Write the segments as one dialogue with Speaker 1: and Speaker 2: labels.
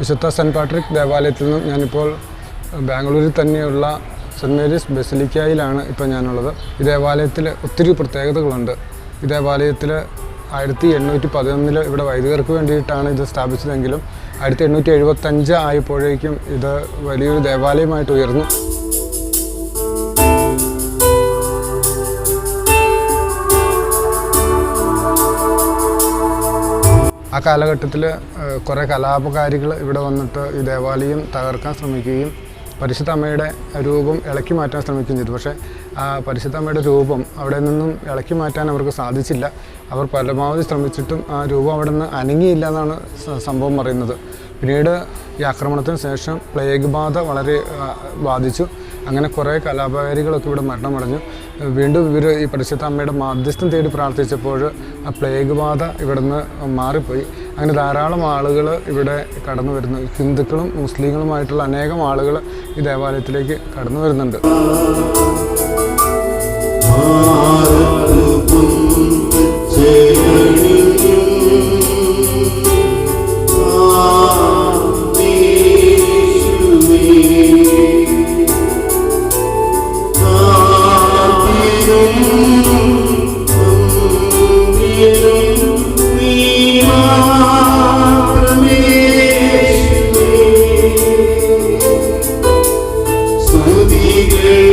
Speaker 1: വിശുദ്ധ saint Patrick ദേവാലയത്തിൽ നിന്നും ഞാനിപ്പോൾ ബാംഗ്ലൂരിൽ തന്നെയുള്ള സെന്റ് മേരീസ് ബെസിലിക്കയിലാണ് ഇപ്പോൾ ഞാനുള്ളത്. ഈ ദേവാലയത്തിൽ ഒത്തിരി പ്രത്യേകതകളുണ്ട്. ഈ ദേവാലയത്തിൽ ആയിരത്തി എണ്ണൂറ്റി പതിനൊന്നിൽ ഇവിടെ വൈദികർക്ക് വേണ്ടിയിട്ടാണ് ഇത് സ്ഥാപിച്ചതെങ്കിലും ആയിരത്തി എണ്ണൂറ്റി എഴുപത്തഞ്ച് ആയപ്പോഴേക്കും ഇത് വലിയൊരു ദേവാലയമായിട്ട് ഉയർന്നു. ആ കാലഘട്ടത്തിൽ കുറേ കലാപകാരികൾ ഇവിടെ വന്നിട്ട് ഈ ദേവാലയം തകർക്കാൻ ശ്രമിക്കുകയും പരിശുദ്ധ അമ്മയുടെ രൂപം ഇളക്കി മാറ്റാൻ ശ്രമിക്കുകയും ചെയ്തു. പക്ഷേ ആ പരിശുദ്ധ അമ്മയുടെ രൂപം അവിടെ നിന്നും ഇളക്കി മാറ്റാൻ അവർക്ക് സാധിച്ചില്ല. അവർ പരമാവധി ശ്രമിച്ചിട്ടും ആ രൂപം അവിടെ നിന്ന് അനങ്ങിയില്ല എന്നാണ് സംഭവം പറയുന്നത്. പിന്നീട് ഈ ആക്രമണത്തിന് ശേഷം പ്ലേഗ് ബാധ വളരെ ബാധിച്ചു. അങ്ങനെ കുറേ കലാപകാരികളൊക്കെ ഇവിടെ മരണമടഞ്ഞു. വീണ്ടും ഇവർ ഈ പരിശുദ്ധ അമ്മയുടെ മാധ്യസ്ഥം തേടി പ്രാർത്ഥിച്ചപ്പോൾ ആ പ്ലേഗ് ബാധ ഇവിടെ നിന്ന് മാറിപ്പോയി. അങ്ങനെ ധാരാളം ആളുകൾ ഇവിടെ കടന്നു വരുന്നു. ഹിന്ദുക്കളും മുസ്ലിങ്ങളുമായിട്ടുള്ള അനേകം ആളുകൾ ഈ ദേവാലയത്തിലേക്ക് കടന്നു വരുന്നുണ്ട്. Holy Day.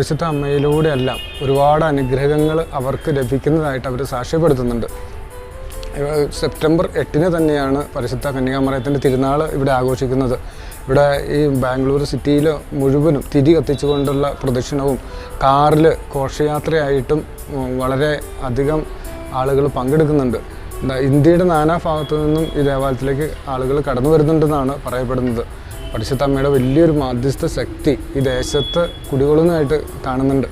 Speaker 1: പരിശുദ്ധ അമ്മയിലൂടെയെല്ലാം ഒരുപാട് അനുഗ്രഹങ്ങൾ അവർക്ക് ലഭിക്കുന്നതായിട്ട് അവർ സാക്ഷ്യപ്പെടുത്തുന്നുണ്ട്. സെപ്റ്റംബർ എട്ടിന് തന്നെയാണ് പരിശുദ്ധ കന്യാമറയത്തിന്റെ തിരുനാൾ ഇവിടെ ആഘോഷിക്കുന്നത്. ഇവിടെ ഈ ബാംഗ്ലൂർ സിറ്റിയിൽ മുഴുവനും തിരി കത്തിച്ചുകൊണ്ടുള്ള പ്രദക്ഷിണവും കാറിൽ ഘോഷയാത്രയായിട്ടും വളരെ അധികം ആളുകൾ പങ്കെടുക്കുന്നുണ്ട്. ഇന്ത്യയുടെ നാനാ ഭാഗത്തു നിന്നും ഈ ദേവാലയത്തിലേക്ക് ആളുകൾ കടന്നു വരുന്നുണ്ടെന്നാണ് പറയപ്പെടുന്നത്. പരിശുദ്ധ വലിയൊരു മാധ്യസ്ഥ ശക്തി ഈ ദേശത്ത് കുടികൊള്ളുന്നതായിട്ട് കാണുന്നുണ്ട്.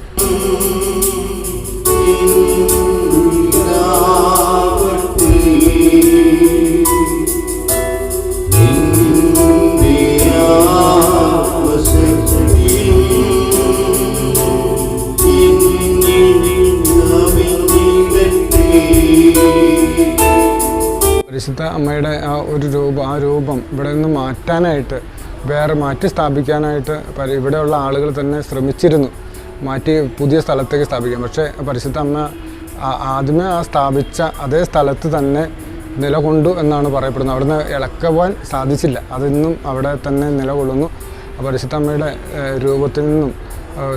Speaker 1: രൂപം ആ രൂപം ഇവിടെ നിന്ന് മാറ്റാനായിട്ട് വേറെ മാറ്റി സ്ഥാപിക്കാനായിട്ട് ഇവിടെയുള്ള ആളുകൾ തന്നെ ശ്രമിച്ചിരുന്നു. മാറ്റി പുതിയ സ്ഥലത്തേക്ക് സ്ഥാപിക്കാൻ. പക്ഷേ പരിശുദ്ധ അമ്മ ആദ്യമേ ആ സ്ഥാപിച്ച അതേ സ്ഥലത്ത് തന്നെ നിലകൊണ്ടു എന്നാണ് പറയപ്പെടുന്നത്. അവിടുന്ന് ഇളക്കുവാൻ സാധിച്ചില്ല. അതിന്നും അവിടെ തന്നെ നിലകൊള്ളുന്നു. പരിശുദ്ധ അമ്മയുടെ രൂപത്തിൽ നിന്നും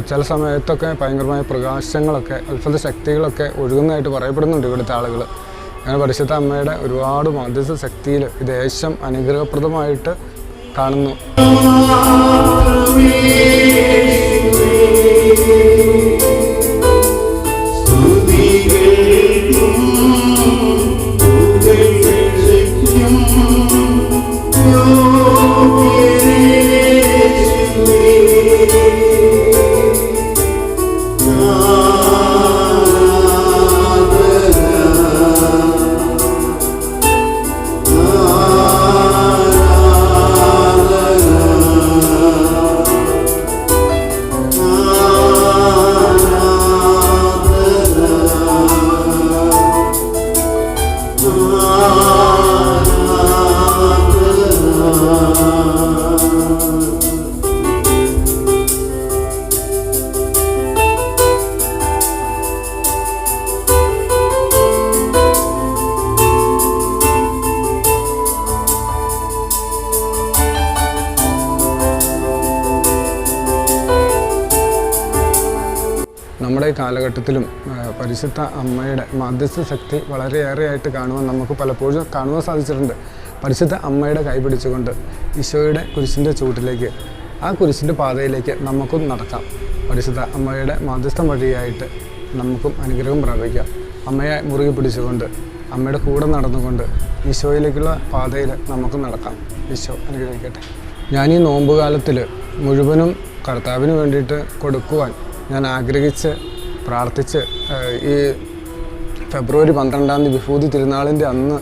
Speaker 1: ചില സമയത്തൊക്കെ ഭയങ്കരമായ പ്രകാശങ്ങളൊക്കെ അത്ഭുത ശക്തികളൊക്കെ ഒഴുകുന്നതായിട്ട് പറയപ്പെടുന്നുണ്ട് ഇവിടുത്തെ ആളുകൾ അങ്ങനെ പരിശുദ്ധ അമ്മയുടെ ഒരുപാട് മധ്യസ്ഥ ശക്തിയിൽ ദേശം അനുഗ്രഹപ്രദമായിട്ട് കാണുന്നു. നമ്മുടെ ഈ കാലഘട്ടത്തിലും പരിശുദ്ധ അമ്മയുടെ മധ്യസ്ഥ ശക്തി വളരെയേറെയായിട്ട് കാണുവാൻ നമുക്ക് പലപ്പോഴും കാണുവാൻ സാധിച്ചിട്ടുണ്ട്. പരിശുദ്ധ അമ്മയുടെ കൈ പിടിച്ചുകൊണ്ട് ഈശോയുടെ കുരിശിന്റെ ചൂട്ടിലേക്ക് ആ കുരിശിന്റെ പാതയിലേക്ക് നമുക്കും നടക്കാം. പരിശുദ്ധ അമ്മയുടെ മധ്യസ്ഥം വഴിയായിട്ട് നമുക്കും അനുഗ്രഹം പ്രാപിക്കാം. അമ്മയെ മുറുകെ പിടിച്ചുകൊണ്ട് അമ്മയുടെ കൂടെ നടന്നുകൊണ്ട് ഈശോയിലേക്കുള്ള പാതയിൽ നമുക്കും നടക്കാം. ഈശോ അനുഗ്രഹിക്കട്ടെ. ഞാൻ ഈ നോമ്പുകാലത്തിൽ മുഴുവനും കർത്താവിന് വേണ്ടിയിട്ട് കൊടുക്കുവാൻ ഞാൻ ആഗ്രഹിച്ച് പ്രാർത്ഥിച്ച് ഈ ഫെബ്രുവരി പന്ത്രണ്ടാം തീയതി വിഭൂതി തിരുനാളിന്റെ അന്ന്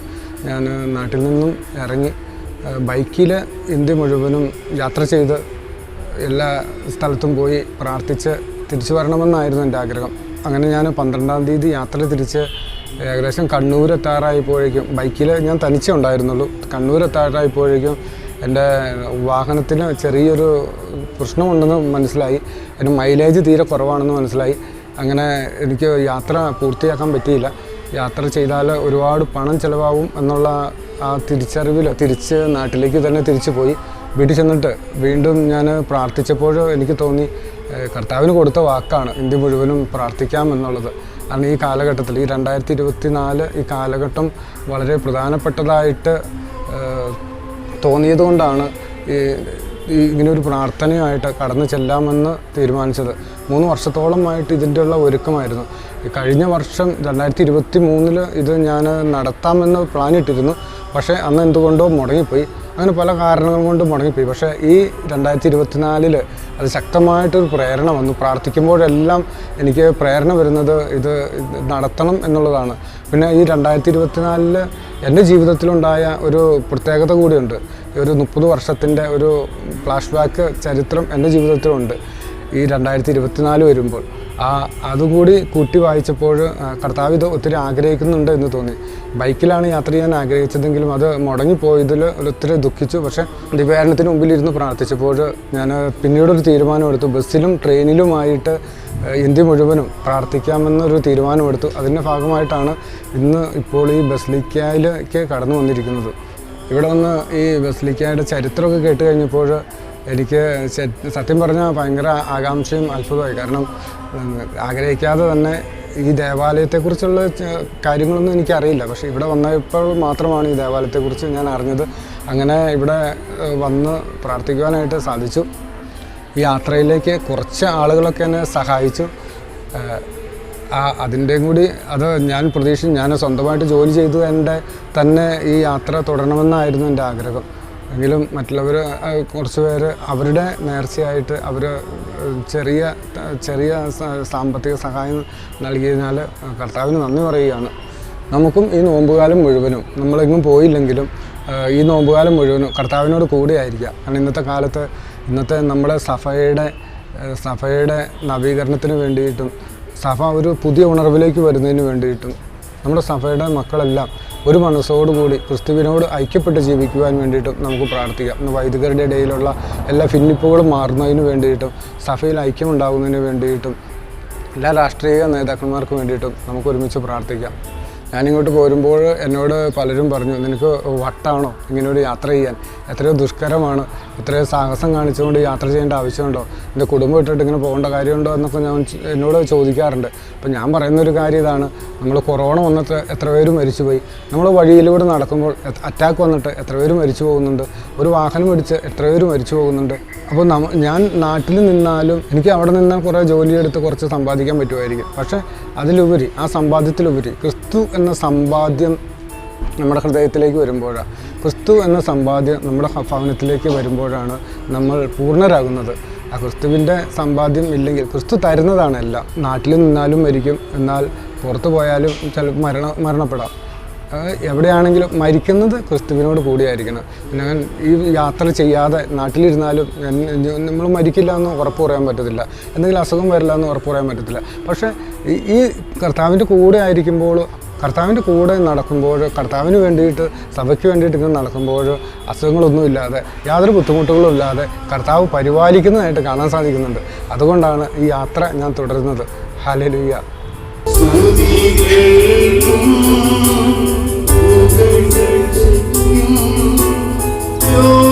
Speaker 1: ഞാൻ നാട്ടിൽ നിന്നും ഇറങ്ങി ബൈക്കിൽ ഇന്ത്യ മുഴുവനും യാത്ര ചെയ്ത് എല്ലാ സ്ഥലത്തും പോയി പ്രാർത്ഥിച്ച് തിരിച്ചു വരണമെന്നായിരുന്നു എന്റെ ആഗ്രഹം. അങ്ങനെ ഞാൻ പന്ത്രണ്ടാം തീയതി യാത്ര തിരിച്ച് ഏകദേശം കണ്ണൂർ എത്താറായപ്പോഴേക്കും ബൈക്കിൽ ഞാൻ തനിച്ചേ ഉണ്ടായിരുന്നുള്ളൂ. കണ്ണൂർ എത്താറായപ്പോഴേക്കും എന്റെ വാഹനത്തിന് ചെറിയൊരു പ്രശ്നമുണ്ടെന്ന് മനസ്സിലായി. അതിന് മൈലേജ് തീരെ കുറവാണെന്ന് മനസ്സിലായി. അങ്ങനെ എനിക്ക് യാത്ര പൂർത്തിയാക്കാൻ പറ്റിയില്ല. യാത്ര ചെയ്താൽ ഒരുപാട് പണം ചിലവാകും എന്നുള്ള ആ തിരിച്ചറിവിൽ തിരിച്ച് നാട്ടിലേക്ക് തന്നെ തിരിച്ചു പോയി. വീട്ടിൽ ചെന്നിട്ട് വീണ്ടും ഞാൻ പ്രാർത്ഥിച്ചപ്പോൾ എനിക്ക് തോന്നി കർത്താവിന് കൊടുത്ത വാക്കാണ് ഇന്ത്യ മുഴുവനും പ്രാർത്ഥിക്കാം എന്നുള്ളത്. കാരണം ഈ കാലഘട്ടത്തിൽ ഈ രണ്ടായിരത്തി ഇരുപത്തി നാല് ഈ കാലഘട്ടം വളരെ പ്രധാനപ്പെട്ടതായിട്ട് തോന്നിയത് കൊണ്ടാണ് ഈ ഇങ്ങനെ ഒരു പ്രാർത്ഥനയായിട്ട് കടന്നു ചെല്ലാമെന്ന് തീരുമാനിച്ചത്. മൂന്ന് വർഷത്തോളമായിട്ട് ഇതിന്റെ ഉള്ള ഒരുക്കമായിരുന്നു. കഴിഞ്ഞ വർഷം രണ്ടായിരത്തി ഇരുപത്തി മൂന്നിൽ ഇത് ഞാൻ നടത്താമെന്ന് പ്ലാൻ ഇട്ടിരുന്നു പക്ഷേ അന്ന് എന്തുകൊണ്ടോ മുടങ്ങിപ്പോയി. അങ്ങനെ പല കാരണങ്ങൾ കൊണ്ട് മുടങ്ങിപ്പോയി. പക്ഷേ ഈ രണ്ടായിരത്തി ഇരുപത്തിനാലിൽ അത് ശക്തമായിട്ടൊരു പ്രേരണ വന്നു. പ്രാർത്ഥിക്കുമ്പോഴെല്ലാം എനിക്ക് പ്രേരണ വരുന്നത് ഇത് നടത്തണം എന്നുള്ളതാണ്. പിന്നെ ഈ രണ്ടായിരത്തി ഇരുപത്തിനാലിൽ എന്റെ ജീവിതത്തിലുണ്ടായ ഒരു പ്രത്യേകത കൂടിയുണ്ട്. ഒരു മുപ്പത് വർഷത്തിന്റെ ഒരു ഫ്ലാഷ് ബാക്ക് ചരിത്രം എന്റെ ജീവിതത്തിലുണ്ട്. ഈ രണ്ടായിരത്തി ഇരുപത്തിനാല് വരുമ്പോൾ. ആ അതുകൂടി കൂട്ടി വായിച്ചപ്പോൾ കർത്താവ് ഇത് ഒത്തിരി ആഗ്രഹിക്കുന്നുണ്ട് എന്ന് തോന്നി. ബൈക്കിലാണ് യാത്ര ചെയ്യാൻ ആഗ്രഹിച്ചതെങ്കിലും അത് മുടങ്ങിപ്പോയതിൽ ഒത്തിരി ദുഃഖിച്ചു. പക്ഷേ ദിവ്യാരണത്തിന് മുമ്പിലിരുന്ന് പ്രാർത്ഥിച്ചപ്പോൾ ഞാൻ പിന്നീടൊരു തീരുമാനമെടുത്തു. ബസ്സിലും ട്രെയിനിലുമായിട്ട് ഇന്ത്യ മുഴുവനും പ്രാർത്ഥിക്കാമെന്നൊരു തീരുമാനമെടുത്തു. അതിന്റെ ഭാഗമായിട്ടാണ് ഇന്ന് ഇപ്പോൾ ഈ ബസ്ലിക്കയിലേക്ക് കടന്നു വന്നിരിക്കുന്നത്. ഇവിടെ വന്ന് ഈ ബസ്ലിക്കയുടെ ചരിത്രമൊക്കെ കേട്ട് കഴിഞ്ഞപ്പോൾ എനിക്ക് സത്യം പറഞ്ഞാൽ ഭയങ്കര ആകാംക്ഷയും അത്ഭുതമായി കാരണം ആഗ്രഹിക്കാതെ തന്നെ ഈ ദേവാലയത്തെക്കുറിച്ചുള്ള കാര്യങ്ങളൊന്നും എനിക്കറിയില്ല. പക്ഷേ ഇവിടെ വന്നപ്പോൾ മാത്രമാണ് ഈ ദേവാലയത്തെക്കുറിച്ച് ഞാൻ അറിഞ്ഞത്. അങ്ങനെ ഇവിടെ വന്ന് പ്രാർത്ഥിക്കുവാനായിട്ട് സാധിച്ചു. ഈ യാത്രയിലേക്ക് കുറച്ച് ആളുകളൊക്കെ എന്നെ സഹായിച്ചു. ആ അതിന്റെയും കൂടി അത് ഞാൻ പ്രതീക്ഷിച്ചു. ഞാൻ സ്വന്തമായിട്ട് ജോലി ചെയ്തു എന്റെ തന്നെ ഈ യാത്ര തുടരണമെന്നായിരുന്നു എന്റെ ആഗ്രഹം. എങ്കിലും മറ്റുള്ളവർ കുറച്ച് പേര് അവരുടെ നേർച്ചയായിട്ട് അവർ ചെറിയ ചെറിയ സാമ്പത്തിക സഹായം നൽകിയതിനാൽ കർത്താവിന് നന്ദി പറയുകയാണ്. നമുക്കും ഈ നോമ്പുകാലം മുഴുവനും നമ്മളെങ്ങും പോയില്ലെങ്കിലും ഈ നോമ്പുകാലം മുഴുവനും കർത്താവിനോട് കൂടെ ആയിരിക്കുക കാരണം ഇന്നത്തെ കാലത്ത് ഇന്നത്തെ നമ്മുടെ സഫയുടെ സഭയുടെ നവീകരണത്തിന് വേണ്ടിയിട്ടും സഭ ഒരു പുതിയ ഉണർവിലേക്ക് വരുന്നതിന് വേണ്ടിയിട്ടും നമ്മുടെ സഭയുടെ മക്കളെല്ലാം ഒരു മനസ്സോടുകൂടി ക്രിസ്തുവിനോട് ഐക്യപ്പെട്ട് ജീവിക്കുവാൻ വേണ്ടിയിട്ടും നമുക്ക് പ്രാർത്ഥിക്കാം. ഇന്ന് വൈദികരുടെ ഇടയിലുള്ള എല്ലാ ഭിന്നിപ്പുകളും മാറുന്നതിന് വേണ്ടിയിട്ടും സഭയിൽ ഐക്യമുണ്ടാകുന്നതിന് വേണ്ടിയിട്ടും എല്ലാ രാഷ്ട്രീയ നേതാക്കന്മാർക്കും വേണ്ടിയിട്ടും നമുക്ക് ഒരുമിച്ച് പ്രാർത്ഥിക്കാം. ഞാനിങ്ങോട്ട് പോരുമ്പോൾ എന്നോട് പലരും പറഞ്ഞു നിനക്ക് വട്ടാണോ ഇങ്ങനെ ഒരു യാത്ര ചെയ്യാൻ? എത്രയോ ദുഷ്കരമാണ്. എത്രയോ സാഹസം കാണിച്ചുകൊണ്ട് യാത്ര ചെയ്യേണ്ട ആവശ്യമുണ്ടോ? എന്റെ കുടുംബം ഇട്ടിട്ട് ഇങ്ങനെ പോകേണ്ട കാര്യമുണ്ടോ? എന്നൊക്കെ ഞാൻ എന്നോട് ചോദിക്കാറുണ്ട്. അപ്പം ഞാൻ പറയുന്ന ഒരു കാര്യം ഇതാണ്. നമ്മൾ കൊറോണ വന്നിട്ട് എത്ര പേരും മരിച്ചുപോയി. നമ്മൾ വഴിയിലൂടെ നടക്കുമ്പോൾ അറ്റാക്ക് വന്നിട്ട് എത്ര പേര് മരിച്ചു പോകുന്നുണ്ട്? ഒരു വാഹനം ഇടിച്ച് എത്ര പേര് മരിച്ചു പോകുന്നുണ്ട്? അപ്പോൾ ഞാൻ നാട്ടിൽ നിന്നാലും എനിക്ക് അവിടെ നിന്നാൽ കുറേ ജോലിയെടുത്ത് കുറച്ച് സമ്പാദിക്കാൻ പറ്റുമായിരിക്കും. പക്ഷേ അതിലുപരി ആ സമ്പാദ്യത്തിലുപരി ക്രിസ്തു എന്ന സമ്പാദ്യം നമ്മുടെ ഹൃദയത്തിലേക്ക് വരുമ്പോഴാണ് ക്രിസ്തു എന്ന സമ്പാദ്യം നമ്മുടെ ഭവനത്തിലേക്ക് വരുമ്പോഴാണ് നമ്മൾ പൂർണരാകുന്നത്. ആ ക്രിസ്തുവിന്റെ സമ്പാദ്യം ഇല്ലെങ്കിൽ ക്രിസ്തു തരുന്നതാണ് എല്ലാം. നാട്ടിൽ നിന്നാലും മരിക്കും എന്നാൽ പുറത്തു പോയാലും ചിലപ്പോൾ മരണ മരണപ്പെടാം. എവിടെയാണെങ്കിലും മരിക്കുന്നത് ക്രിസ്തുവിനോട് കൂടിയായിരിക്കണം. പിന്നെ ഞാൻ ഈ യാത്ര ചെയ്യാതെ നാട്ടിലിരുന്നാലും നമ്മൾ മരിക്കില്ല എന്ന് ഉറപ്പ് പറയാൻ പറ്റത്തില്ല. എന്തെങ്കിലും അസുഖം വരില്ല എന്ന് ഉറപ്പ് പറയാൻ പറ്റത്തില്ല. പക്ഷേ ഈ- ഈ കർത്താവിന്റെ കൂടെ ആയിരിക്കുമ്പോൾ കർത്താവിന്റെ കൂടെ നടക്കുമ്പോൾ കർത്താവിന് വേണ്ടിയിട്ട് സഭയ്ക്ക് വേണ്ടിയിട്ട് ഇങ്ങനെ നടക്കുമ്പോൾ അസുഖങ്ങളൊന്നും ഇല്ലാതെ യാതൊരു ബുദ്ധിമുട്ടുകളും ഇല്ലാതെ കർത്താവ് പരിപാലിക്കുന്നതായിട്ട് കാണാൻ സാധിക്കുന്നുണ്ട്. അതുകൊണ്ടാണ് ഈ യാത്ര ഞാൻ തുടരുന്നത്. ഹാലലുയ്യ ും You.